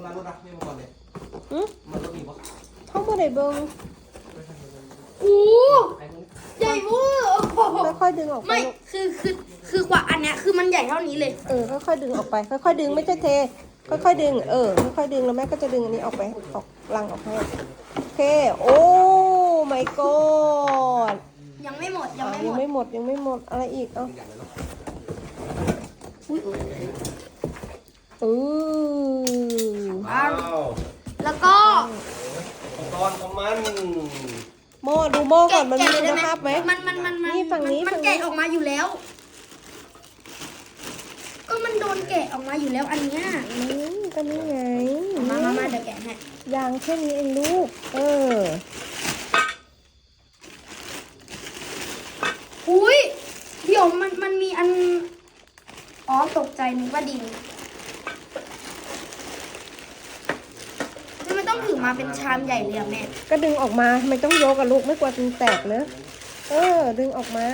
ถนะนี่มาก่อนเลยอืมมันรถมีปะท้องบ่ได้เบิ่งโอ้ไอ้พวกนี้ใหญ่เวอร์ค่อยๆดึงออกไปไม่ ลูกคือ คือ คือกว่าอันเนี้ย คือมันใหญ่เท่านี้เลย เออค่อยๆดึงออกไป ค่อยๆดึงไม่ใช่เท ค่อยๆดึง เออค่อยๆดึงแล้วแม่ก็จะดึงอันนี้ออกไปออกลังออกให้โอเค โอ้ my god ยังไม่หมด ยังไม่หมยังด ไม่หมดยังไม่หมดอะไรอีกเอ้าอย่ะอือ รณ์ของมันหม้อดูหม้อก่อนมันมีแกะคุเลยณได้ภาพไหมมันมันมันมันนี่ฝั่งนี้มันฝั่งนี้แกะออกมาอยู่แล้ว ก็มันโดนแกะออกมาอยู่แล้วอันเนี้ยอืมก็นี่ไงมามามาเดี๋ยวแกะให้ยางแค่นี้เองลูก เอออุ้ยเดี๋ยวมันมันมีอันอ๋อตกใจนึกว่าดินทำไม ต้องถือมาเป็นชามใหญ่เลยอะแม่ ก็ดึงออกมาทำไมต้องยกกับลูกไม่กลัวมันแตกเนอะเออ ดึงออกมา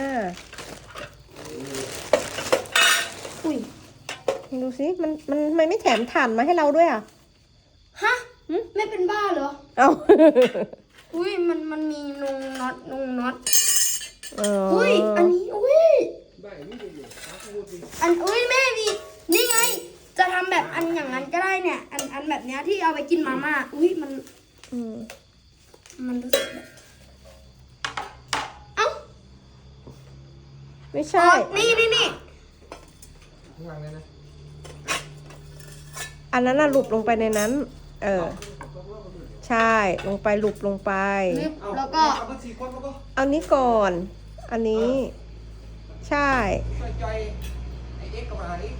อุ้ย ดูสิมันมันทำไมไม่แถมถ่านมาให้เราด้วยอะ ฮะไม่เป็นบ้าเหรอ เอา อุ้ยมันมันมีนุงน็อตนุงน็อต เออ อุ้ยอันนี้อุ้ย ได้นี่ดีอยู่ครับพูดดิ อันอุ้ยแม่มีนี่ไง จะทำแบบอันอย่างนั้นก็ได้ เนี่ยอันอันแบบเนี้ยที่เอาไปกินมาม่าอุ้ยมันอืมมันรู้สึกแบบเอ้าไม่อ๋ใช่ อนี่นี่นี่ข้างล่างเลยนะอันนั้นน่ะหลุบลงไปในนั้น เออ ใช่ ลงไปหลุบลงไป นึบเอาแล้วก็เอาไปสี่คนแล้วก็เอานี้ก่อน อันนี้ ใช่ใส่ใจไอเอ็กซ์กับมานี่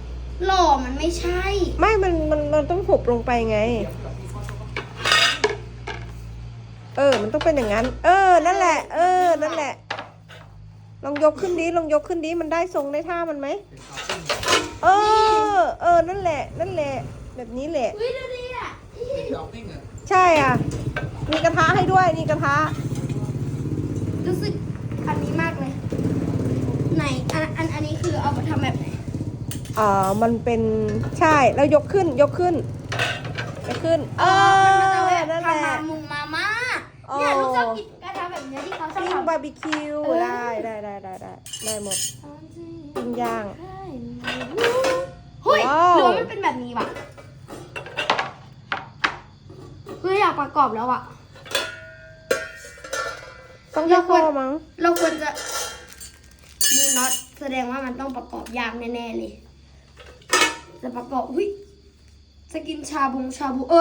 หล่อมันไม่ใช่ ไม่ มัน มัน มันต้องหุบลงไปไงเดี๋ยวกับสี่คนแล้วก็เออ มันต้องเป็นอย่างนั้น เออ นั่นแหละ เออ นั่นแหละ ลองยกขึ้นดิ ลองยกขึ้นดิ มันได้ทรงได้ท่ามันไหม เออ เออ นั่นแหละ นั่นแหละ แบบนี้แหละ อุ้ยดูดิอะเป็นดอกปิ้งอะใช่อะ มีกระทะให้ด้วย นี่กระทะ รู้สึกอันนี้มากเลย ไหน อัน อัน อันนี้คือเอาไปทำแบบ ไหนอ่ามันเป็นใช่แล้วยกขึ้นยกขึ้นยกขึ้น เออนั่นแหละทำมามุงมาม่าอ๋อเนี่ยลูกชอบกินกระทะแบบเนี้ยที่เขาชอบปิ้งทำ บาร์บีคิวเออ ได้ได้ได้ได้ได้ได้หมด ปิ้งย่างเฮ้ยว้าว หรือว่ามันเป็นแบบนี้วะเฮ้ยอยากประกอบแล้วอะ ต้องแค่ข้อมั้ง เราควรจะมีน็อตแสดงว่ามันต้องประกอบยากแน่ๆเลย จะประกอบหุ้ยจะกินชาบูชาบูเออ